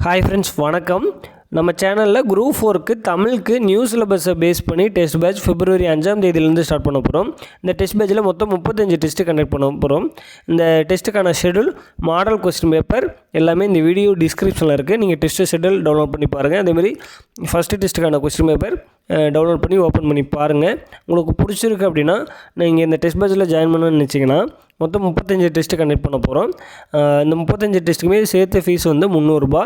Hi friends வணக்கம். நம்ம சேனலில் குரூப் ஃபோருக்கு தமிழுக்கு நியூ சிலபஸை பேஸ் பண்ணி டெஸ்ட் பேட்ச் பிப்ரவரி அஞ்சாம் தேதியிலேருந்து ஸ்டார்ட் பண்ண போகிறோம் இந்த டெஸ்ட் பேட்சில் மொத்தம் முப்பத்தஞ்சு டெஸ்ட்டு கண்டக்ட் பண்ண போகிறோம் இந்த டெஸ்ட்டுக்கான ஷெடியூல் மாடல் கொஸ்டின் பேப்பர் எல்லாமே இந்த வீடியோ டிஸ்கிரிப்ஷனில் இருக்குது நீங்கள் டெஸ்ட்டு ஷெடியூல் டவுன்லோட் பண்ணி பாருங்கள் அதேமாதிரி ஃபஸ்ட்டு டெஸ்ட்டுக்கான கொஸ்டின் பேப்பர் டவுன்லோட் பண்ணி ஓப்பன் பண்ணி பாருங்கள் உங்களுக்கு பிடிச்சிருக்கு அப்படின்னா நீங்கள் இந்த டெஸ்ட் பேட்சில் ஜாயின் பண்ணணும்னு நினச்சிங்கன்னா மொத்தம் முப்பத்தஞ்சு டெஸ்ட்டு கண்டக்ட் பண்ண போகிறோம் இந்த முப்பத்தஞ்சு டெஸ்ட்டுக்குமே சேர்த்து ஃபீஸ் வந்து முந்நூறுரூபா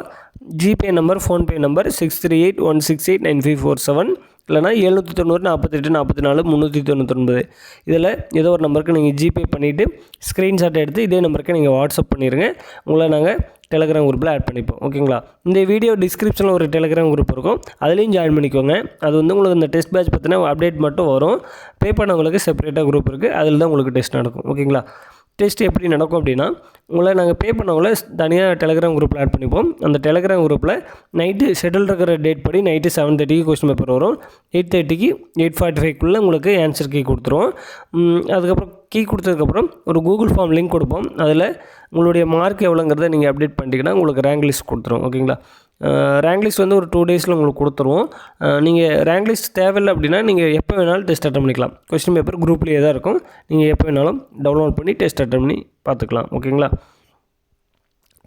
GPay number PhonePe number six three eight one six eight nine five four seven இல்லைனா எழுநூற்றி தொண்ணூறு நாற்பத்தெட்டு நாற்பத்தி நாலு முந்நூற்றி தொண்ணூத்தொன்பது இதில் ஏதோ ஒரு நம்பருக்கு நீங்கள் ஜிபே பண்ணிவிட்டு ஸ்க்ரீன்ஷாட் எடுத்து இதே நம்பருக்கு நீங்கள் வாட்ஸ்அப் பண்ணிடுங்க உங்களை நாங்கள் டெலகிராம் குரூப்பில் ஆட் பண்ணிப்போம். ஓகேங்களா? இந்த வீடியோ டிஸ்கிரிப்ஷனில் ஒரு டெலகிராம் குரூப் இருக்கும். அதுலேயும் ஜாயின் பண்ணிக்கோங்க. அது வந்து உங்களுக்கு இந்த டெஸ்ட் பேட்ச் பற்றின அப்டேட் மட்டும் வரும். பே பண்ணவங்களுக்கு செப்பரேட்டாக குரூப் இருக்குது அதில் தான் உங்களுக்கு டெஸ்ட் நடக்கும். ஓகேங்களா? டெஸ்ட் எப்படி நடக்கும் அப்படின்னா உங்களை நாங்கள் பே பண்ணவங்கள தனியாக டெலகிராம் குரூப்பில் ஆட் பண்ணிப்போம். அந்த டெலகிராம் குரூப்பில் நைட்டு ஷெடியூல் இருக்கிற டேட் படி நைட்டு செவன் தேர்ட்டிக்கு கொஸ்டின் பேப்பர் வரும். எயிட் தேர்ட்டிக்கு எயிட் ஃபார்ட்டி ஃபைவ்க்குள்ளே உங்களுக்கு ஆன்சர் கீ கொடுத்துருவோம். அதுக்கப்புறம் கீ கொடுத்ததுக்கப்புறம் ஒரு கூகுள் ஃபார்ம் லிங்க் கொடுப்போம். அதில் உங்களுடைய மார்க் எவ்வளோங்கிறத நீங்கள் அப்டேட் பண்ணிட்டீங்கன்னா உங்களுக்கு ரேங்க் லிஸ்ட் கொடுத்துரும். ஓகேங்களா ரேங்க் லிஸ்ட் வந்து ஒரு டூ டேஸில் உங்களுக்கு கொடுத்துருவோம். நீங்கள் ரேங்க் லிஸ்ட் தேவையில்லை அப்படின்னா நீங்கள் எப்போ வேணாலும் டெஸ்ட் அட்டன் பண்ணிக்கலாம். கொஸ்டின் பேப்பர் குரூப்லேயே தான் இருக்கும். நீங்கள் எப்போ வேணாலும் டவுன்லோட் பண்ணி டெஸ்ட் அட்டன் பண்ணி பார்த்துக்கலாம். ஓகேங்களா?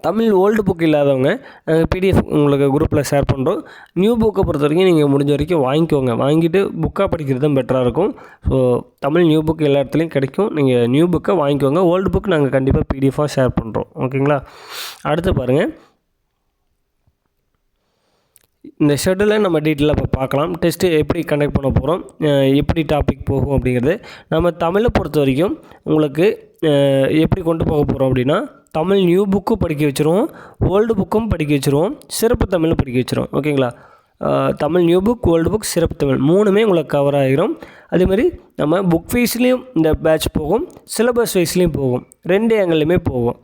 தமிழ் ஓல்டு புக் இல்லாதவங்க நாங்கள் பிடிஎஃப் உங்களுக்கு குரூப்பில் ஷேர் பண்ணுறோம் நியூ புக்கை பொறுத்த வரைக்கும் நீங்கள் முடிஞ்ச வரைக்கும் வாங்கிக்கோங்க. வாங்கிட்டு புக்காக படிக்கிறது தான் பெட்டராக இருக்கும். ஸோ தமிழ் நியூ புக் எல்லா இடத்துலையும் கிடைக்கும். நீங்கள் நியூ புக்கை வாங்கிக்கோங்க. ஓல்டு புக் நாங்கள் கண்டிப்பாக பிடிஎஃபாக ஷேர் பண்ணுறோம் ஓகேங்களா? அடுத்து பாருங்கள் இந்த ஷெடியூலை நம்ம டீட்டெயிலாக இப்போ பார்க்கலாம். டெஸ்ட்டு எப்படி கண்டக்ட் பண்ண போகிறோம் எப்படி டாபிக் போகும் அப்படிங்கிறது. நம்ம தமிழை பொறுத்த வரைக்கும் உங்களுக்கு எப்படி கொண்டு போக போகிறோம் அப்படின்னா தமிழ் நியூ புக்கும் படிக்க வச்சுருவோம் ஓல்டு புக்கும் படிக்க வச்சுருவோம் சிறப்பு தமிழும் படிக்க வச்சுருவோம். ஓகேங்களா Tamil new book old book சிறப்பு தமிழ் மூணுமே உங்களுக்கு கவர் ஆகிரும். அதேமாதிரி நம்ம புக் ஃபீஸ்லேயும் இந்த பேட்ச் போகும் சிலபஸ் வைஸ்லேயும் போகும். ரெண்டு ஏங்கல்லையுமே போகும்.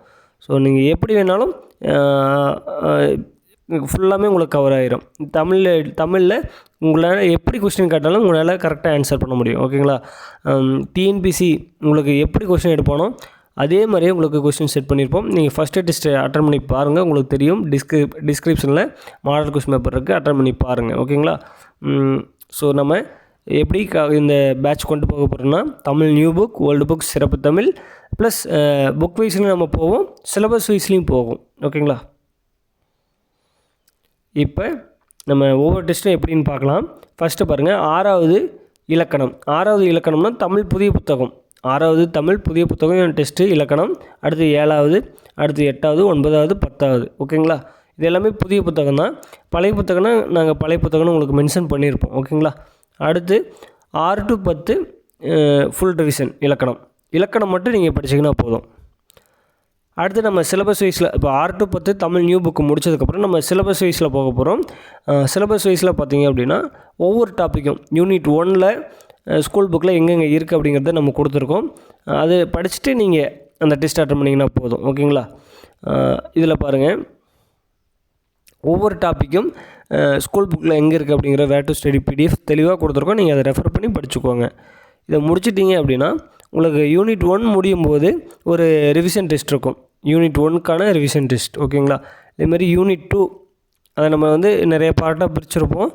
ஸோ நீங்கள் எப்படி வேணாலும் ஃபுல்லாமே உங்களுக்கு கவர் ஆகிரும் தமிழில் தமிழில் உங்களால் எப்படி கொஸ்டின் கேட்டாலும் உங்களால் கரெக்டாக ஆன்சர் பண்ண முடியும். ஓகேங்களா டிஎன்பிசி உங்களுக்கு எப்படி கொஸ்டின் எடுப்பானோ அதே மாதிரியே உங்களுக்கு கொஸ்டின் செட் பண்ணியிருப்போம் நீங்கள் ஃபஸ்ட்டு டெஸ்ட் அட்டன் பண்ணி பாருங்கள் உங்களுக்கு தெரியும். டிஸ்கிரிப் டிஸ்கிரிப்ஷனில் மாடல் கொஸ்டின் பேப்பர் இருக்குது அட்டன் பண்ணி பாருங்கள் ஓகேங்களா ஸோ நம்ம எப்படி க இந்த பேட்ச் கொண்டு போக போகிறோம்னா Tamil new book old book சிறப்பு தமிழ் ப்ளஸ் புக் வைஸ்லையும் நம்ம போவோம். சிலபஸ் வைஸ்லேயும் போகும். ஓகேங்களா இப்போ நம்ம ஒவ்வொரு டெஸ்ட்டும் எப்படின்னு பார்க்கலாம். ஃபஸ்ட்டு பாருங்கள் ஆறாவது இலக்கணம். ஆறாவது இலக்கணம்னா தமிழ் புதிய புத்தகம். ஆறாவது தமிழ் புதிய புத்தகம் டெஸ்ட்டு இலக்கணம். அடுத்து ஏழாவது அடுத்து எட்டாவது ஒன்பதாவது பத்தாவது. ஓகேங்களா இது எல்லாமே புதிய புத்தகம் தான். பழைய புத்தகம்னா நாங்கள் பழைய புத்தகம்னு உங்களுக்கு மென்ஷன் பண்ணியிருப்போம். ஓகேங்களா அடுத்து ஆறு டு பத்து ஃபுல் ரிவிஷன் இலக்கணம். இலக்கணம் மட்டும் நீங்கள் படிச்சிங்கன்னா போதும். அடுத்து நம்ம சிலபஸ் வைஸில் இப்போ ஆர்ட்டு டு பத்து தமிழ் நியூ புக்கு முடிச்சதுக்கப்புறம் நம்ம சிலபஸ் வைஸில் போக போகிறோம் சிலபஸ் வைஸில் பார்த்தீங்க அப்படின்னா ஒவ்வொரு டாப்பிக்கும் யூனிட் ஒனில் ஸ்கூல் புக்கில் எங்கெங்கே இருக்குது அப்படிங்கிறத நம்ம கொடுத்துருக்கோம். அது படிச்சுட்டு நீங்கள் அந்த டெஸ்ட் அட்டன் பண்ணிங்கன்னா போதும். ஓகேங்களா இதில் பாருங்கள் ஒவ்வொரு டாப்பிக்கும் ஸ்கூல் புக்கில் எங்கே இருக்குது அப்படிங்கிற வேர் டு ஸ்டடி பிடிஎஃப் தெளிவாக கொடுத்துருக்கோம். நீங்கள் அதை ரெஃபர் பண்ணி படிச்சுக்கோங்க. இதை முடிச்சிட்டிங்க அப்படின்னா உங்களுக்கு யூனிட் ஒன் முடியும் போது ஒரு ரிவிஷன் டெஸ்ட் இருக்கும். யூனிட் ஒன்க்கான ரிவிஷன் டெஸ்ட் ஓகேங்களா இதேமாதிரி யூனிட் டூ அதை நம்ம வந்து நிறைய பார்ட்டாக பிரிச்சிருப்போம்.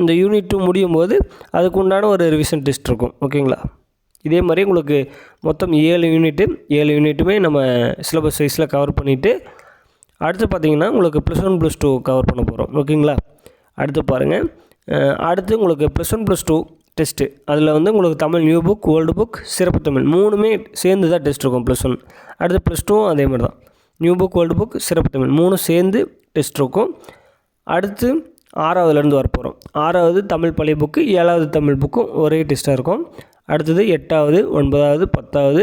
இந்த யூனிட் டூ முடியும் போது அதுக்கு உண்டான ஒரு ரிவிஷன் டெஸ்ட் இருக்கும் ஓகேங்களா இதே மாதிரி உங்களுக்கு மொத்தம் ஏழு யூனிட்டு ஏழு யூனிட்டுமே நம்ம சிலபஸ் வைஸில் கவர் பண்ணிவிட்டு அடுத்து பார்த்திங்கன்னா உங்களுக்கு plus one plus two cover பண்ண போகிறோம் ஓகேங்களா அடுத்து பாருங்கள் அடுத்து உங்களுக்கு plus one plus two test. அதில் வந்து உங்களுக்கு Tamil new book old book சிறப்பு தமிழ் மூணுமே சேர்ந்து தான் டெஸ்ட் இருக்கும் ப்ளஸ் ஒன் அடுத்து ப்ளஸ் டூவும் அதே மாதிரி தான் நியூ புக் ஓல்டு புக் சிறப்பு தமிழ் மூணும் சேர்ந்து டெஸ்ட் இருக்கும். அடுத்து ஆறாவதுலேருந்து வரப்போகிறோம் ஆறாவது தமிழ் பழைய புக்கு ஏழாவது தமிழ் புக்கும் ஒரே டெஸ்ட்டாக இருக்கும். அடுத்தது எட்டாவது ஒன்பதாவது பத்தாவது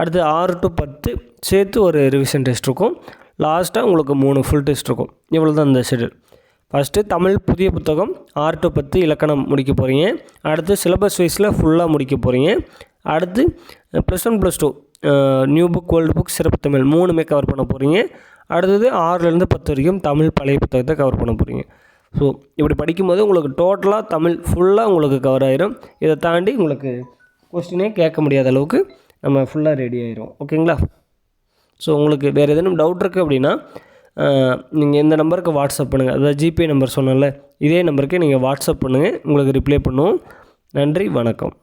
அடுத்து ஆறு டு பத்து சேர்த்து ஒரு ரிவிஷன் டெஸ்ட் இருக்கும். லாஸ்ட்டாக உங்களுக்கு மூணு ஃபுல் டெஸ்ட் இருக்கும். இவ்வளோ தான் இந்த ஷெடியூல் ஃபஸ்ட்டு தமிழ் புதிய புத்தகம் ஆறு டு பத்து இலக்கணம் முடிக்க போகிறீங்க அடுத்து சிலபஸ் வைஸில் ஃபுல்லாக முடிக்க போகிறீங்க அடுத்து plus one plus two new book old book சிறப்பு தமிழ் மூணுமே கவர் பண்ண போகிறீங்க அடுத்தது ஆறுலேருந்து பத்து வரைக்கும் தமிழ் பழைய புத்தகத்தை கவர் பண்ண போகிறீங்க ஸோ இப்படி படிக்கும்போது உங்களுக்கு டோட்டலாக தமிழ் ஃபுல்லாக உங்களுக்கு கவர் ஆயிரும். இதை தாண்டி உங்களுக்கு கொஸ்டினே கேட்க முடியாத அளவுக்கு நம்ம ஃபுல்லாக ரெடி ஆயிரும். ஓகேங்களா ஸோ உங்களுக்கு வேறு எதுவும் டவுட் இருக்குது அப்படின்னா நீங்கள் இந்த நம்பருக்கு வாட்ஸ்அப் பண்ணுங்கள் அதாவது ஜிபே நம்பர் சொன்னேன்ல இதே நம்பருக்கு நீங்கள் வாட்ஸ்அப் பண்ணுங்கள் உங்களுக்கு ரிப்ளை பண்ணுவோம். நன்றி வணக்கம்.